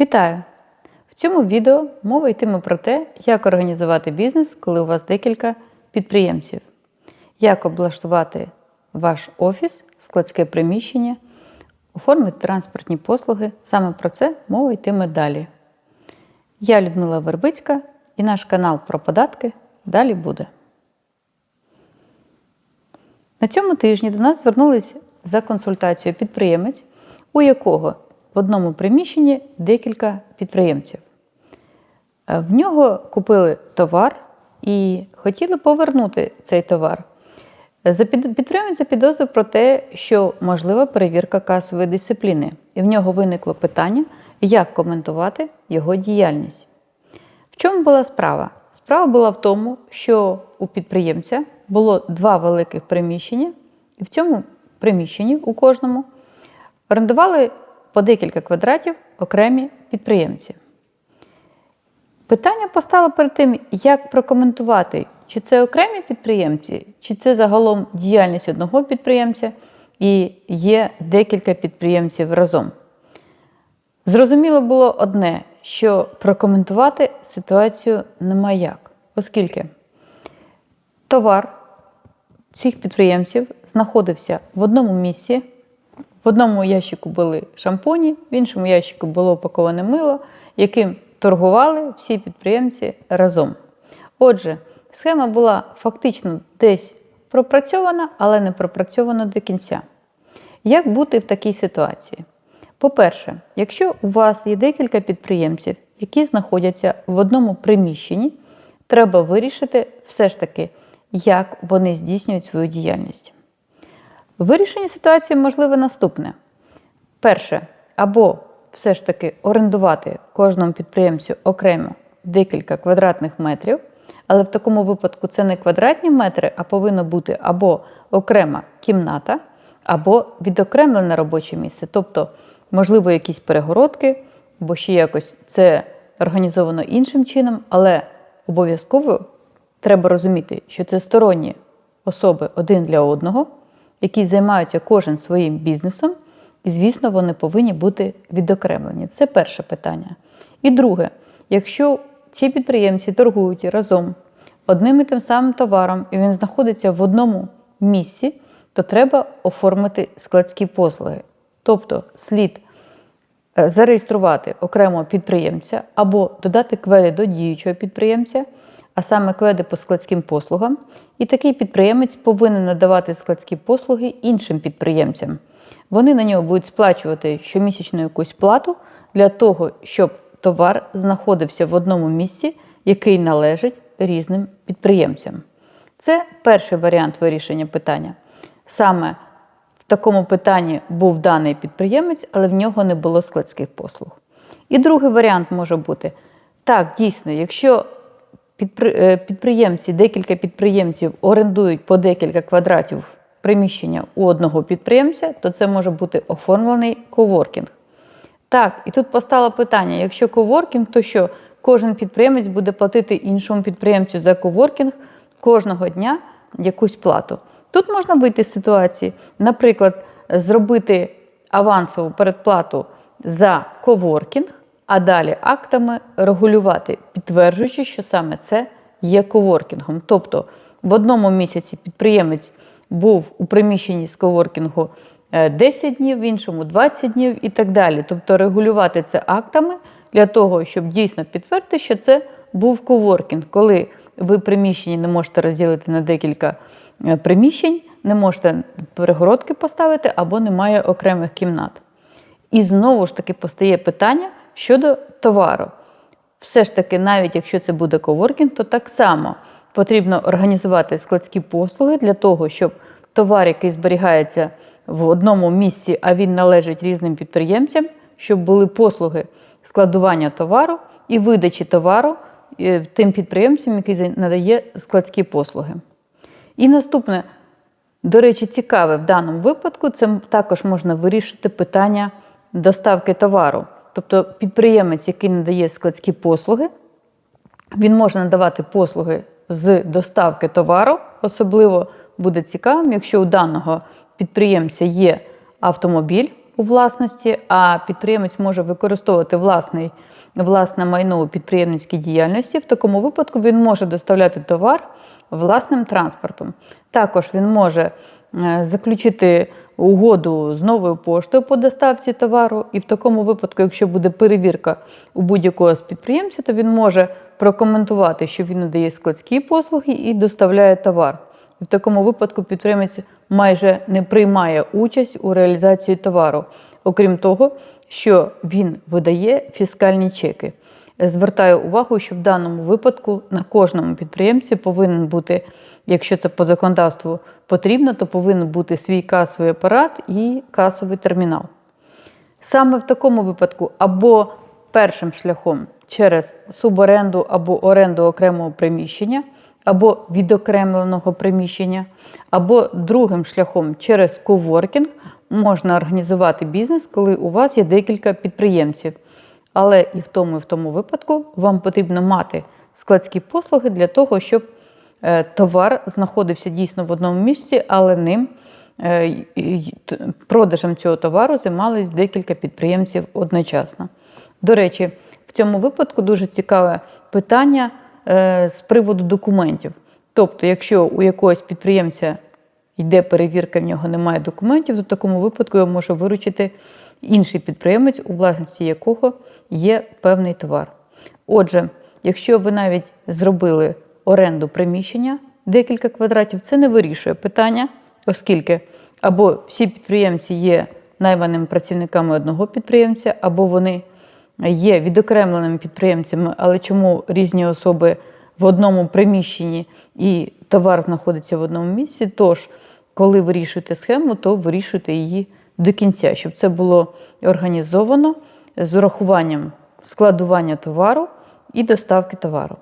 Вітаю! В цьому відео мова йтиме про те, як організувати бізнес, коли у вас декілька підприємців, як облаштувати ваш офіс, складське приміщення, оформити транспортні послуги. Саме про це мова йтиме далі. Я Людмила Вербицька і наш канал про податки далі буде. На цьому тижні до нас звернулись за консультацією підприємець, у якого в одному приміщенні декілька підприємців. Е, В нього купили товар і хотіли повернути цей товар. Підприємець запідозрив про те, що можлива перевірка касової дисципліни, і в нього виникло питання, як коментувати його діяльність. В чому була справа? Справа була в тому, що у підприємця було два великих приміщення, і в цьому приміщенні у кожному орендували по декілька квадратів окремі підприємці. Питання постало перед тим, як прокоментувати, чи це окремі підприємці, чи це загалом діяльність одного підприємця і є декілька підприємців разом. Зрозуміло було одне, що прокоментувати ситуацію нема як, оскільки товар цих підприємців знаходився в одному місці. В одному ящику були шампуні, в іншому ящику було упаковане мило, яким торгували всі підприємці разом. Отже, схема була фактично десь пропрацьована, але не пропрацьована до кінця. Як бути в такій ситуації? По-перше, якщо у вас є декілька підприємців, які знаходяться в одному приміщенні, треба вирішити все ж таки, як вони здійснюють свою діяльність. Вирішення ситуації можливе наступне: перше, або все ж таки орендувати кожному підприємцю окремо декілька квадратних метрів, але в такому випадку це не квадратні метри, а повинно бути або окрема кімната, або відокремлене робоче місце, тобто, можливо, якісь перегородки, або ще якось це організовано іншим чином, але обов'язково треба розуміти, що це сторонні особи один для одного, які займаються кожен своїм бізнесом, і, звісно, вони повинні бути відокремлені. Це перше питання. І друге, якщо ці підприємці торгують разом одним і тим самим товаром, і він знаходиться в одному місці, то треба оформити складські послуги. Тобто слід е, зареєструвати окремого підприємця або додати кведи до діючого підприємця, а саме кведи по складським послугам. І такий підприємець повинен надавати складські послуги іншим підприємцям. Вони на нього будуть сплачувати щомісячну якусь плату для того, щоб товар знаходився в одному місці, який належить різним підприємцям. Це перший варіант вирішення питання. Саме в такому питанні був даний підприємець, але в нього не було складських послуг. І другий варіант може бути: так, дійсно, якщо підприємці, декілька підприємців орендують по декілька квадратів приміщення у одного підприємця, то це може бути оформлений коворкінг. Так, і тут постало питання: якщо коворкінг, то що кожен підприємець буде платити іншому підприємцю за коворкінг кожного дня якусь плату. Тут можна вийти з ситуації, наприклад, зробити авансову передплату за коворкінг, а далі актами регулювати, підтверджуючи, що саме це є коворкінгом. Тобто в одному місяці підприємець був у приміщенні з коворкінгу е, 10 днів, в іншому 20 днів і так далі. Тобто регулювати це актами для того, щоб дійсно підтвердити, що це був коворкінг, коли ви приміщення не можете розділити на декілька е, приміщень, не можете перегородки поставити або немає окремих кімнат. І знову ж таки постає питання щодо товару. Все ж таки, навіть якщо це буде коворкінг, то так само потрібно організувати складські послуги для того, щоб товар, який зберігається в одному місці, а він належить різним підприємцям, щоб були послуги складування товару і видачі товару е, тим підприємцям, який надає складські послуги. І наступне, до речі, цікаве в даному випадку, це також можна вирішити питання доставки товару. Тобто підприємець, який надає складські послуги, він може надавати послуги з доставки товару. Особливо буде цікавим, якщо у даного підприємця є автомобіль, у власності, а підприємець може використовувати власний, власне майно у підприємницькій діяльності. В такому випадку він може доставляти товар власним транспортом. Також він може заключити угоду з новою поштою по доставці товару, і в такому випадку, якщо буде перевірка у будь-якого з підприємців, то він може прокоментувати, що він надає складські послуги і доставляє товар. І в такому випадку підприємець майже не приймає участь у реалізації товару, окрім того, що він видає фіскальні чеки. Звертаю увагу, що в даному випадку на кожному підприємці повинен бути, якщо це по законодавству потрібно, то повинен бути свій касовий апарат і касовий термінал. Саме в такому випадку або першим шляхом через суборенду або оренду окремого приміщення, або відокремленого приміщення, або другим шляхом через коворкінг можна організувати бізнес, коли у вас є декілька підприємців. Але і в тому, і в тому випадку вам потрібно мати складські послуги для того, щоб товар знаходився дійсно в одному місці, але ним е, продажем цього товару займались декілька підприємців одночасно. До речі, в цьому випадку дуже цікаве питання е, з приводу документів. Тобто, якщо у якогось підприємця йде перевірка, в нього немає документів, то в такому випадку його може виручити інший підприємець, у власності якого є певний товар. Отже, якщо ви навіть зробили оренду приміщення декілька квадратів, це не вирішує питання, оскільки або всі підприємці є найманими працівниками одного підприємця, або вони є відокремленими підприємцями, але чому різні особи в одному приміщенні і товар знаходиться в одному місці. Тож, коли вирішуєте схему, то вирішуйте її до кінця, щоб це було організовано з урахуванням складування товару і доставки товару.